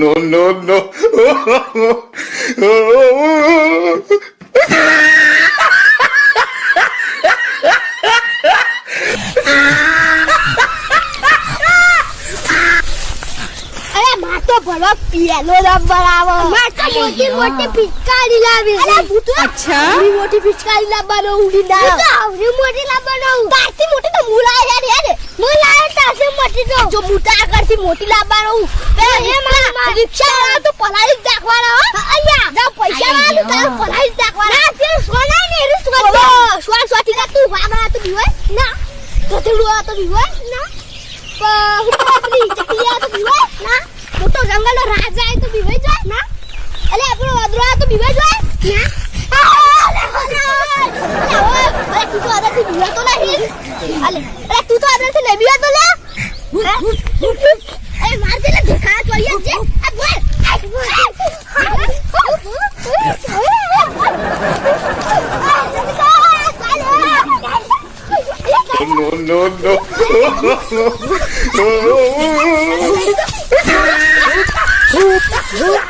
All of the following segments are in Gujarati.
no, no, no. અરે માર તો ભલો આવે માર તો મોટી મોટી પિચકારી લાવી અરે ભૂતો અચ્છા. મોટી પિચકારી લાવવાનો ઉડી ના. તો આવડી મોટી લાવવાનો. તારથી મોટી તો મુલા યાર યાર મુલા તારથી મોટી તો. જો મુટા કરતી મોટી લાવવાનો એ માર રિક્ષા વાળા તો પલાઈ જ દાખવાના હો. અહીંયા જા પૈસા વાળા તાર પલાળી જ દાખવાના તે સોના ને રીસ તું વાગા તો બીવાય ના તો તે લુઆ તો બીવાય ના. હું તો ના. હું તો જંગલ રાજા એ તો બીવાય જાય ના. એટલે આપણો વાદરો આ તો બીવાય જાય ના. અલે તું તો આનાથી બીવાતો નહીં અલે અલે તું તો આનાથી નહીં બીવાતો લે એ માર દે લે દેખા ચોરીએ છે આ બોલ No, no, no. પોલીસમાં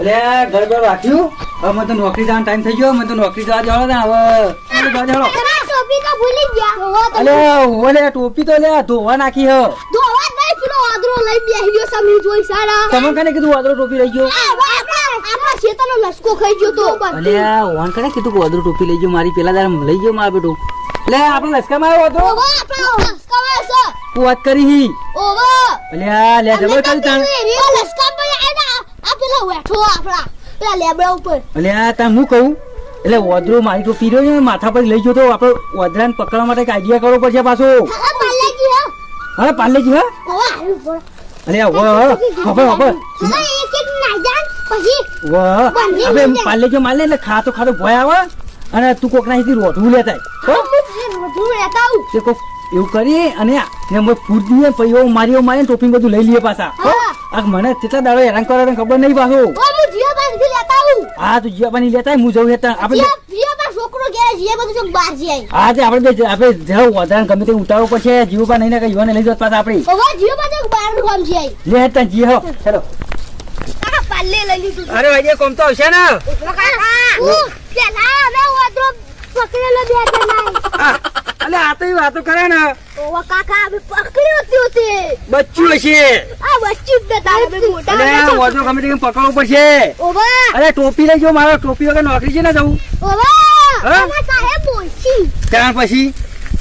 એટલે ઘર રાખ્યું હવે મને તો નોકરી જવાનો ટાઈમ થઈ ગયો, મને તો નોકરી જવા જવાનો ને હવે. જવા અલે ટોપી તો લે, ધોવા નાખી હ. લઈ ગયો સમી ટોપી લઈ ગયો? આપણા ખાઈ ગયો તો કને કીધું કે ટોપી લઈ ગયો? મારી પેલા દાડે લઈ ગયો મારા બેટું લે આપણે લસકામાં આવ્યો હતો. છે તું વાત કરી હી. ઓવો અલે આ લે જબર કરી તાણ. ઓ લસકા પર આના આ પેલા બેઠો આપણા પેલા લેબડા ઉપર. અલે આ તાણ હું કહું? એટલે વાદળો મારી તો પીરો છે માથા પર લઈ ગયો તો આપણે ઓદરાને પકડવા માટે એક આઈડિયા કરવો પડશે પાછો. હા પાલેજી પાર્લેજી હા અલે વાહ ખબર ખબર ના વાહ હવે લીધા. પાલે જો માલે એટલે ખાતો ખાતો ભય આવે અને તું કોક નાથી રોટવું લેતા આય. હો? તે કોક એવું કરી અને ને અમે ફૂટ પૈયો પછી એવું મારી એવું ટોપિંગ બધું લઈ લઈએ પાછા. આ મને કેટલા દાડો હેરાન કરે તને ખબર નહીં પાછો. ઓ હું જીઓ પાસેથી લેતા હું. હા તું જીવા પાણી લેતા હું જઉં હેતા આપણે જીઓ જીઓ પાસ છોકરો ઘેર જીએ બધું ચોક બહાર જઈ હા તે આપણે બે આપણે જરા વધારે ગમે તે ઉતારવો પડશે. જીવવા નહીં ને કઈ યુવાને લઈ જત પાછા આપણી. ઓવો જીઓ પાસ બહારનું કામ જઈ લે હેતા જી ચલો. કાકા લઈ લીધું અરે ભાઈ કોમ તો આવશે ને? પેલા હવે વાદરો પકડેલો બે જણા અલે આ તો એ વાતો કરે ને. ઓવા કાકા અમે પકડ્યો હતો તે બચ્ચું હશે. આ બચ્ચું જ તારે બે મોટા અલે વાંધો ગમે તેમ પકડવું પડશે. ઓવા. અરે ટોપી લઈ જો મારો ટોપી વગર નોકરી છે ને જવું. ઓવા. હા? સાહેબ બોલશી. ત્યાર પછી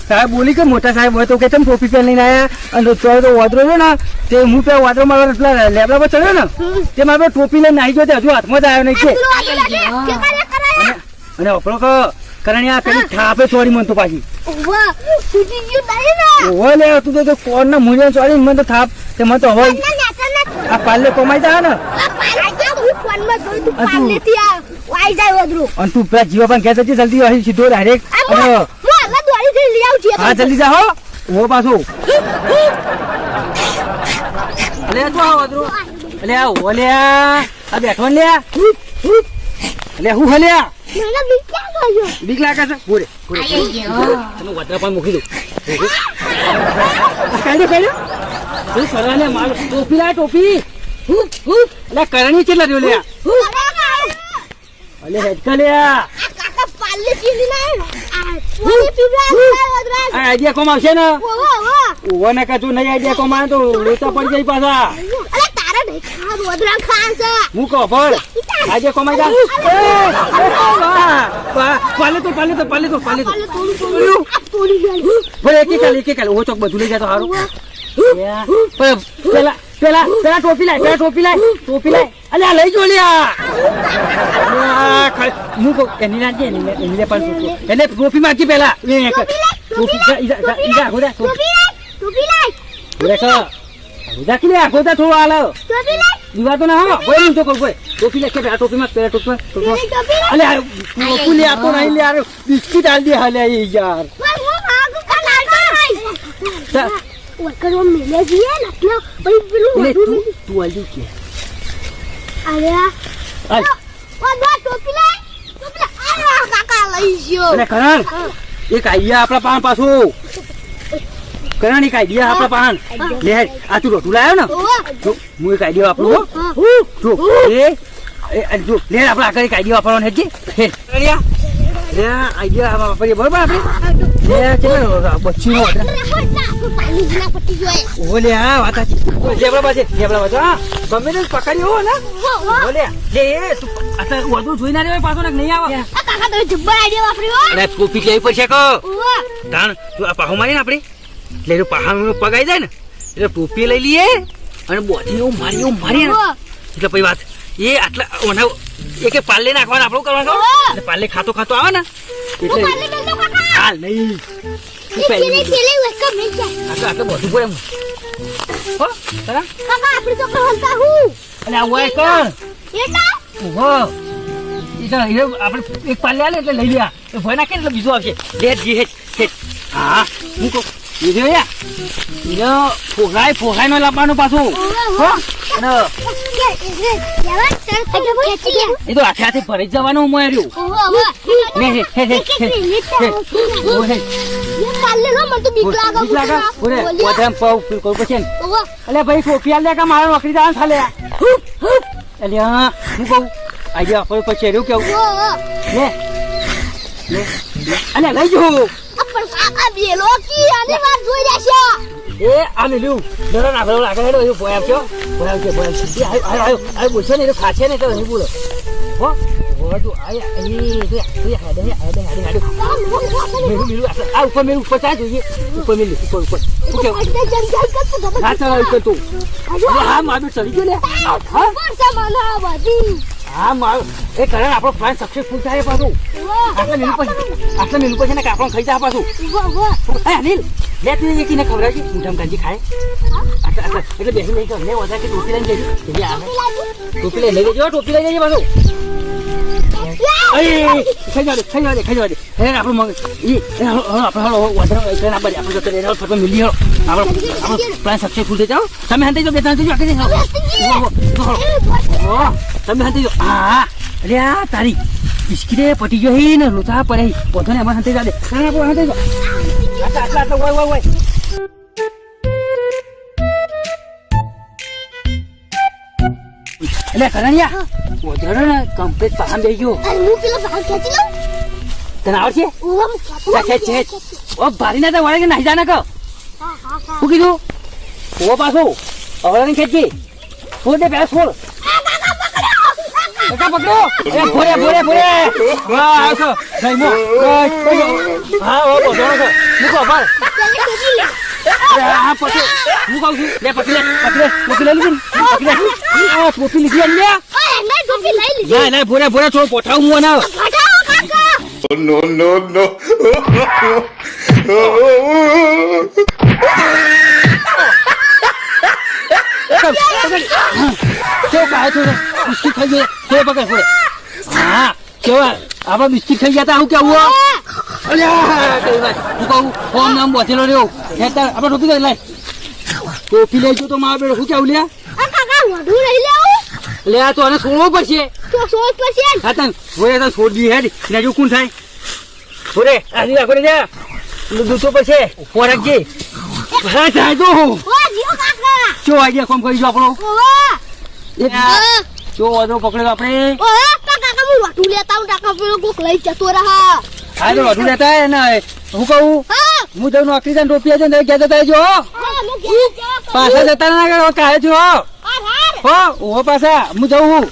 સાહેબ બોલી કે મોટા સાહેબ હોય તો કે તમે ટોપી પહેરી લઈને આવ્યા અને તો તો વાદરો છે ને તે હું પેલા વાદરો મારો પેલા લેબડા પર ચડ્યો ને તે મારા ટોપી લઈને નાહી ગયો તે હજુ હાથમાં જ આવ્યો નહીં છે. અને આપણો કે કરણ્યા પેલી થાપે ચોરી મન તો પાછી. ઓવા લે તું તો- કોણ ના મુંજે ચોરી મને તો થાપ તે મને તો હવે આ પાલે કમાઈ જા ને. આ તું આ આ અને પેલા જીવા પણ કહેતો જલ્દી અહીં સીધો ડાયરેક્ટ આ હું આવું છું જલ્દી જા હો. ઓ પાછું. અલે તું આવો અદરો અલે આ અલે આ બેઠો લે અલે હું હલ્યા? મને બી ક્યાં ગયો બીક લાગે છે પૂરે પૂરે તમે વતરા પણ મૂકી દો તું લે માલ ટોપી લા ટોપી. અલે કરણી કેટલા રહ્યો લે અલે હેડકા લે આ કાકા પાલે ચીલી ના. આ ઓલી આઈડિયા કોમ આવશે ને? ઓવા ઓવા ઓવો ને કાચું નહીં આઈડિયા કોમ આવે તો લોચા પડી જાય પાછા. તારા નહીં ખા વાદરા ખાન છે. હું કહો પણ ઈતા આજે કમાઈ જા. પાલે તો પાલે તો પાલે તો પાલે તો. બોલે એક એક એક એક ઓ ચોક બધું લઈ જાય તો સારું યા, પણ પેલા પેલા પેલા ટોપી લાય પેલા ટોપી લાય ટોપી લાય. અલે આ લઈ જો લ્યા ખ- હું કહું એની ના એની એની પાંચસો રૂપિયા. એને ટોપી માંગી પેલા. ટોપી ઈજા, ઈજા, ટોપી. ટોપી લાય ટોપી લાય કે લે, જા થોડું લાય દીવા તો ના હો બોય ઊંચો બોય ટોપી લે કે પેલા ટોપી માં પેલા ટોપી અલે આ ટોપી લે આ તો નહીં લે આ બિસ્કિટ આલ દે હાલે યાર. હું હું ભાગું કા લાલ જા. ઓય કરો મેલે જીએ ને પછી પેલું તું તું આલજે કે. અરે આ. ઓ દો ટોપી લાય ટોપી લાય અરે કાકા લઈ ગયો. અરે કરણ એક આઈડિયા આપણા પાન પાછું. કરણ કાઈ દિયા આપણા પાહન. લે આ તું રોટું લાવ્યો ને? જો હું કાઈ દિયો આપણો જો એ એ, જો લે આપણે આગળ એક આઈડિયા વાપરવાનો હેજી હે કરિયા. લે આઈડિયા આમાં વાપરીએ બરોબર આપણે? લે ચલો બચ્ચીનો પાણી જીના પટ્ટી જોઈએ ઓ લે આ વાત છે લેબડા પાસે લેબડા પાસે હા. ગમે ને પકડી હો ને ઓલે લે. એ તું આટલા વધુ જોઈ ના રહ્યો પાછો ને નહીં આવે. કાકા તો જબ્બર આઈડિયા વાપર્યો અરે ટોપી કેવી પડશે કો તાણ તું આ પાહો મારી ને આપણે? એટલે એનું પાહાનું પગાઈ જાય ને એટલે ટોપી લઈ લઈએ અને બોધી એવું મારી એવું મારી એટલે પછી વાત એ આટલા મને એક પાલે નાખવાનું આપણું કરવાનું. એટલે પાલે ખાતો ખાતો આવે ને? એટલે હાલ નહીં આટલું બધું પડે હો તરા? કાકા આપણે તો કહલતા હું. અને આ હોય કોણ? એટા ઓહો એ તો એ આપણે એક પાલે આલે એટલે લઈ લ્યા. ભય નાખે એટલે બીજું આવશે. લે જી હેચ હેચ. હા હું કહું એ જો યા એનો ફોગાય ફોગાય નો લાવવાનું પાછું. હો? અને એ તો હાથે હાથે ભરી જવાનું હું ને. અલે ભાઈ સોફિયા લે કે મારે નોકરી જવાનું થાલે. અલે હા કહું આજે આપણે પછી કેવું? લે લે અલે લઈ જો એ આ મેલ્યું ડરો ના ભરો લાગે હેડો એ ભોય આવજો ભોય આવજો ભોય એ આયો આયો આયો બોલશે ને એ ખાશે ને તો નહીં બોલો. હો? તું આય એ તું તું હાડે હાડે હાડે હાડે મેલું મેલું આ- આ ઉપર મેલું ઉપર ચાલ જોઈએ. ઉપર મેલું ઉપર ઉપર. કેવું? હા ચાલ તું હા મારું ચડી ગયો. લે હા? હા મારું. એ કરણ આપણો પ્લાન સક્સેસફુલ થાય પાછું. આટલા મેલું પછી આટલા મેલું પછી ને કે ખાઈ જાય પાછું. એ અનિલ લે તું એકીને ખવડાવજે મોઢામાં ગાંજી ખાય. આટલા આટલા. એટલે બેસી નહીં કર લે વધારે કે ટોપી લઈને જજો. એટલે આવે. ટોપી લઈને લઈ જજો ટોપી લઈને જજે પાછું. તમે તમે હંતે જો આ અરે આ તારી બિસ્કીટે પટી જો હે ને લોચા પડે પોતો ને અમાર હંતે જા દે. ના ના હંતે જો. આટલા આટલા આટલા ઓય ઓય ઓય. એટલે કરણિયા ઓધરો ને કમ્પ્લીટ પાહમ દઈ ગયો. તને આવડશે ખેંચ ખેંચ ઓ ભારી ના તો વળે કે નાહી જા ને કહો હું કીધું? ઓ પાછો હવે ખેંચી છોડ દે પેલા છોડ કાકા પકડો. એ ભોરે ભોરે ભોરે. વાહ આવશો નહીં મો. હા ઓ બોલો છો મૂકો પર હા પછી હું કહું છું લે પકડી પકડી ટોપી લઈ લીધું? પકડી આ ટોપી લીધી એમ લે. ના ના ભોરે ભોરે છો પોઠાવું હું ના નો નો નો કેવો કાયો છો? બિસ્કિટ ખાઈ ગયો. કેવો પકડ ફોડે હા કેવા? આપણે બિસ્કિટ ખાઈ ગયા તા હું કેવું હો? કહું ફોન નામ બોધેલો રહ્યો. હેતા આપણે ટોપી લઈ ટોપી લઈ તો મારા બેડો શું કેવું લ્યા લે આ તો આને છોડવો પડશે. હા તન ભોરે તને છોડ દી હેડ. ને જો કોણ થાય. ભોરે આ દી રાખો જા દૂધો પડશે. પોરકજે હા થાય તો ચો આઈડિયા કોમ કરી જો આપણો. એક ચો વાદળો પકડ્યો આપણે હા તો વધુ લેતા હે ને હું કહું હું. જઉં નોકરી જાય ટોપી આજે ને ગયા જતા જો પાછા જતા ના કરો હો. ઓ પાછા હું જઉં